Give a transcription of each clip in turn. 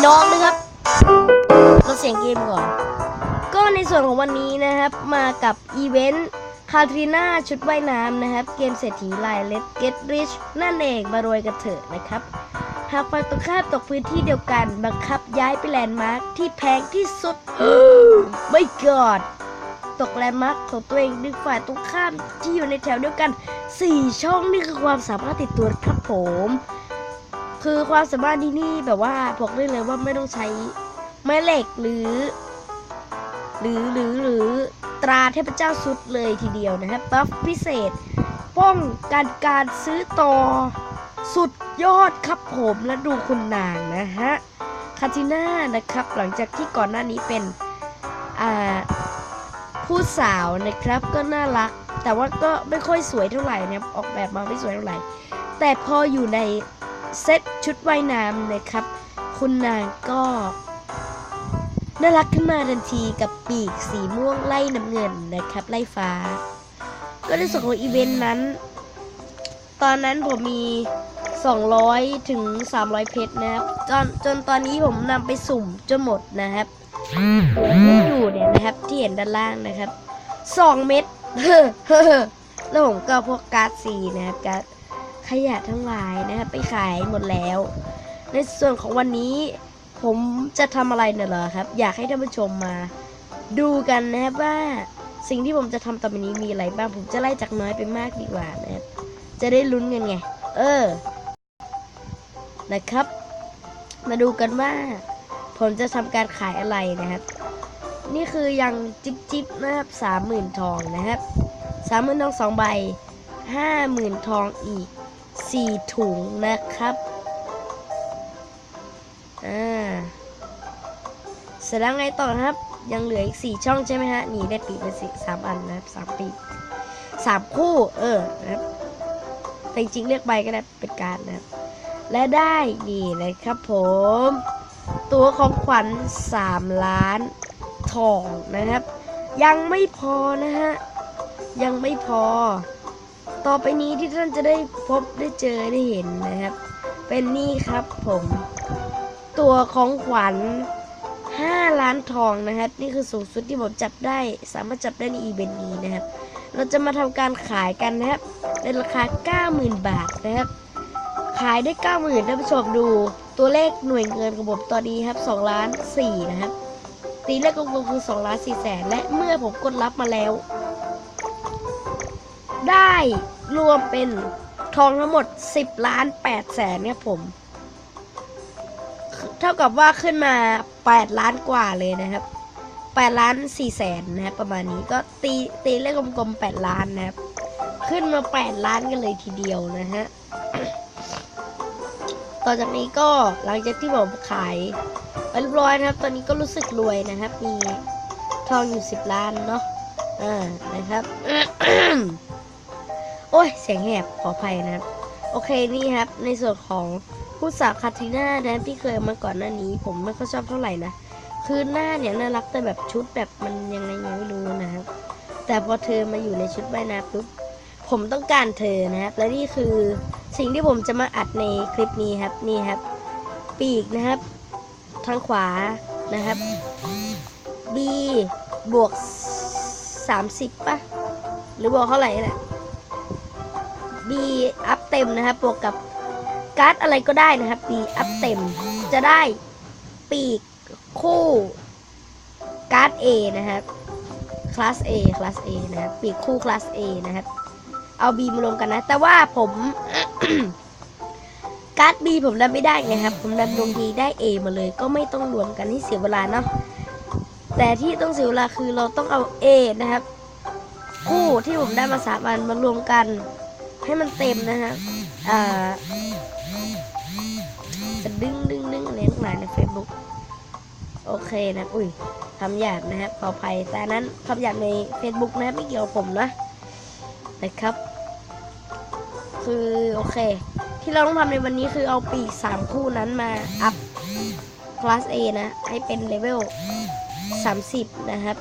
พี่น้องนะครับลดเสียงเกมก่อน ก็ในส่วนของวันนี้นะครับ มากับอีเวนต์คาทรีน่าชุดว่ายน้ำนะครับ เกมเศรษฐีลายเล็ดเก็ตริชนั่นเองมารวยกันเถอะนะครับหากฝ่ายตรงข้ามตกพื้นที่เดียวกัน บังคับย้ายไปแลนด์มาร์คที่แพงที่สุดไม่กอดตกแลนด์มาร์คของตัวเองดึงฝ่ายตรงข้ามที่อยู่ในแถวเดียวกัน 4 ช่องนี่คือความสามารถติดตัวครับผม คือความสามารถที่นี่แบบว่าบอกได้เลยว่าไม่ต้องใช้ไม้เหล็กหรือ หรือหรือหรือตราเทพเจ้าสุดเลยทีเดียวนะครับบัฟพิเศษ ป้องกันการซื้อต่อสุดยอดครับผมและดูคุณนางนะฮะคาติน่านะครับหลังจากที่ก่อนหน้านี้เป็นอ่าผู้สาวนะครับก็น่ารัก แต่ว่าก็ไม่ค่อยสวยเท่าไหร่นะออกแบบมาไม่สวยเท่าไหร่ แต่พออยู่ใน เซตชุดว่ายน้ำนะครับ คุณนางก็น่ารักขึ้นมาทันทีกับปีกสีม่วงไล่น้ำเงินนะครับ ไล่ฟ้า ก็ในส่วนของอีเวนต์นั้น ตอนนั้นผมมี 200 ถึง 300 เพชรนะครับ จนจนตอนนี้ผมนำไปสุ่มจนหมดนะครับที่อยู่เนี่ยนะครับที่เห็นด้านล่างนะครับสองเม็ดแล้วผมก็พวกการ์ดสีนะครับการ์ด ขยะทั้งหลายนะครับไปขายหมดแล้ว ในส่วนของวันนี้ผมจะทำอะไรเนี่ยเหรอครับ อยากให้ท่านผู้ชมมา ดูกันนะครับว่าสิ่งที่ผมจะทำต่อไปนี้มีอะไรบ้างผมจะไล่จากน้อยไปมากดีกว่านะครับจะได้ลุ้นกันไง เออ นะครับ มาดูกันว่า ผมจะทำการขายอะไรนะครับ นี่คือยังจิบจิบนะครับสามหมื่นทองนะครับสามหมื่นทองสองใบห้าหมื่นทองอีก สี่ถุงนะครับ อ่า เสร็จแล้วไงต่อครับ ยังเหลืออีกสี่ช่องใช่ไหมฮะ นี่ได้ปีกไปสิสามอันนะครับสามปีกสามคู่ เออ นะครับ แต่จริงเรียกใบก็ได้เป็นการนะครับ และได้นี่นะครับผม ตัวของขวัญ3ล้านทองนะครับ ยังไม่พอนะฮะ ยังไม่พอ ต่อไปนี้ที่ท่านจะได้พบได้เจอได้เห็นนะครับ เป็นนี่ครับผม ตัวของขวัญ 5 ล้านทองนะครับ นี่คือสูงสุดที่ผมจับได้ สามารถจับได้ในอีเวนต์นี้นะครับ เราจะมาทำการขายกันนะครับ ในราคา 90,000 บาทนะครับ ขายได้ 90,000ท่านผู้ชมดูตัวเลขหน่วยเงินของผมตอนนี้ครับ2ล้าน4นะครับตีเลขกลมๆคือ2ล้าน4แสนและเมื่อผมกดรับมาแล้ว ได้รวมเป็นทองทั้งหมด 10 ล้าน8แสนเนี่ยผม เท่ากับว่าขึ้นมา 8 ล้านกว่าเลยนะครับ 8 ล้าน4แสนนะครับประมาณนี้ก็ตีตีเลขกลมๆ8ล้านนะครับ ขึ้นมา 8 ล้านกันเลยทีเดียวนะฮะต่อจากนี้ก็หลังจากที่ผมขายไปเรียบร้อยนะครับ ตอนนี้ก็รู้สึกรวยนะครับ มีทองอยู่ 10 ล้านเนาะอ่านะครับ โอ้ยเสียงแหบขออภัยนะครับ โอเคนี่ครับ ในส่วนของผู้สาวคาทรีน่านะที่เคยมาก่อนหน้านี้ ผมไม่ค่อยชอบเท่าไหร่นะคือหน้าเนี่ยน่ารักแต่แบบชุดแบบมันยังไงยังไม่รู้นะครับ แต่พอเธอมาอยู่ในชุดว่ายน้ำปุ๊บผมต้องการเธอนะครับ และนี่คือสิ่งที่ผมจะมาอัดในคลิปนี้ครับนี่ครับ ปีกนะครับ ทางขวานะครับ B บวก 30ป่ะ หรือบวกเท่าไหร่แหละ B อัพเต็มนะครับบวกกับการ์ดอะไรก็ได้นะครับ B อัพเต็มจะได้ปีกคู่การ์ด A นะครับคลาส A คลาส A นะครับปีกคู่คลาส A นะครับ เอา B มารวมกันนะ แต่ว่าผมการ์ด B ผมดันไม่ได้ไงครับ ผมดันดวงดีได้ A มาเลย ก็ไม่ต้องรวมกันที่เสียเวลาเนาะแต่ที่ต้องเสียเวลาคือเราต้องเอา A นะครับ คู่ที่ผมได้มาสามอันมารวมกัน ให้มันเต็มนะฮะอ่าจะดึงดึงดึงอะไรทั้งหลายใน Facebook โอเคนะ อุ้ยคำหยาบนะครับขออภัยแต่นั้นคำหยาบใน Facebook นะไม่เกี่ยวกับผมนะนะครับ คือโอเค ที่เราต้องทำในวันนี้คือเอาปีกสามคู่นั้นมาอัพคลาส A นะ ให้เป็นเลเวล30 นะครับ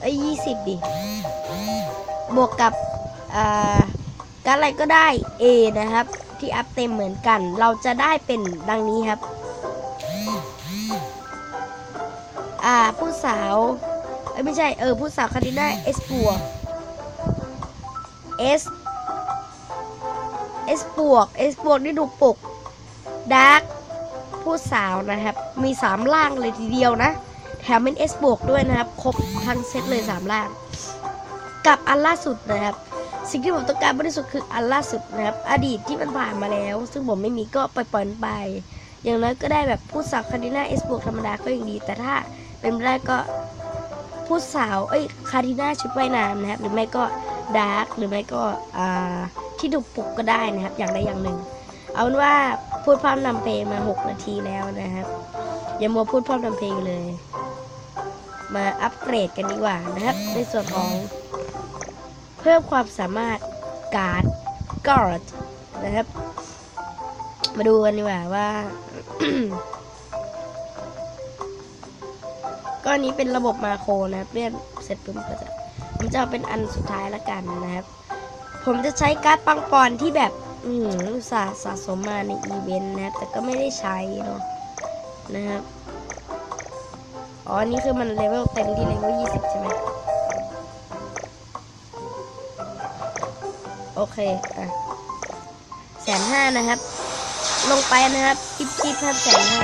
ไอ้ยี่สิบดิ บวกกับ อ่า การอะไรก็ได้ A นะครับ ที่อัพเต็มเหมือนกัน เราจะได้เป็นดังนี้ครับ อ่าผู้สาวเอ้ยไม่ใช่ เออ ผู้สาวคาริน่าเอสปัวเอสเอสบวกเอสบวกนี่ดูปกดาร์กผู้สาวนะครับ มีสามล่างเลยทีเดียวนะ แถมเป็นเอสบวกด้วยนะครับ ครบทั้งเซตเลยสามล่าง กับอันล่าสุดนะครับ สิ่งที่ผมต้องการมากที่สุดคืออันล่าสุดนะครับ อดีตที่มันผ่านมาแล้ว ซึ่งผมไม่มีก็ปล่อยปล่อยไป อย่างน้อยก็ได้แบบผู้สาวคาริน่าเอสบวกธรรมดาก็ยังดี แต่ถ้าเป็นไม่ได้ก็ผู้สาวเอ้ยคาริน่าชุดว่ายน้ำนะครับ หรือไม่ก็ดาร์กหรือไม่ก็อ่าที่ดูปลุกก็ได้นะครับ อย่างใดอย่างหนึ่ง เอาเป็นว่าพูดพร่ำนำเพลงมา 6 นาทีแล้วนะครับอย่ามัวพูดพร่ำนำเพลงเลย มาอัปเกรดกันดีกว่านะครับ ในส่วนของ พิ่มความสามารถการ์ดกอดนะครับ มาดูกันดีกว่าว่าก็อันนี้เป็นระบบมาโครนะครับเลื่อนเสร็จปุ๊บก็จะผมจะเอาเป็นอันสุดท้ายละกันนะครับ ผมจะใช้การ์ดปังปอนที่แบบ อืมส่าสะสมมาในอีเวนต์นะครับ แต่ก็ไม่ได้ใช้เนาะนะครับ อ๋ออันนี้คือมันเลเวลเต็มที่เลเวลยี่สิบใช่ไหม โอเคอะแสนห้านะครับ ลงไปนะครับคิปคิปครับแสนห้า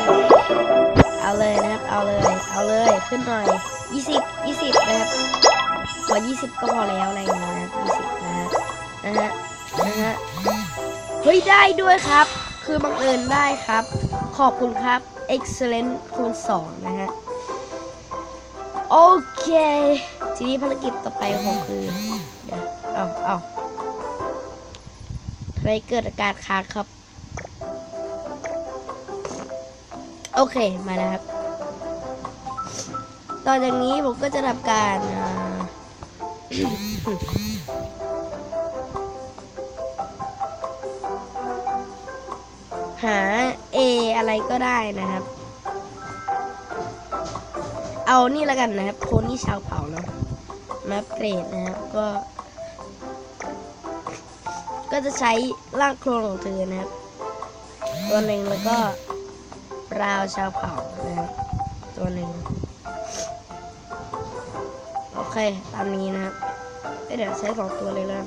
เอาเลยนะครับ เอาเลย เอาเลยขึ้นหน่อยยี่สิบยี่สิบนะครับขอยี่สิบก็พอแล้วอะไรอย่างเงี้ยนะยี่สิบนะนะฮะนะฮะเฮ้ยได้ด้วยครับ คือบังเอิญได้ครับ ขอบคุณครับ excellent คูณสองนะฮะโอเค ทีนี้ภารกิจต่อไปของคือ เดี๋ยวเอาเอา ไมเกิดอาการค้างครับ โอเคมาแล้วครับตอนจากนี้ผมก็จะทำการหา A อะไรก็ได้นะครับ เอานี่แล้วกันนะครับโพนี่ชาวเผ่าเนาะมาอัปเกรดนะครับก็ ก็จะใช้ร่างโครงของเธอนะครับ ตัวหนึ่งแล้วก็ปราวชาวเผ่านะครับตัวหนึ่งโอเค ตามนี้นะครับเอ้ยเดี๋ยวใช้สองตัวเลยแล้ว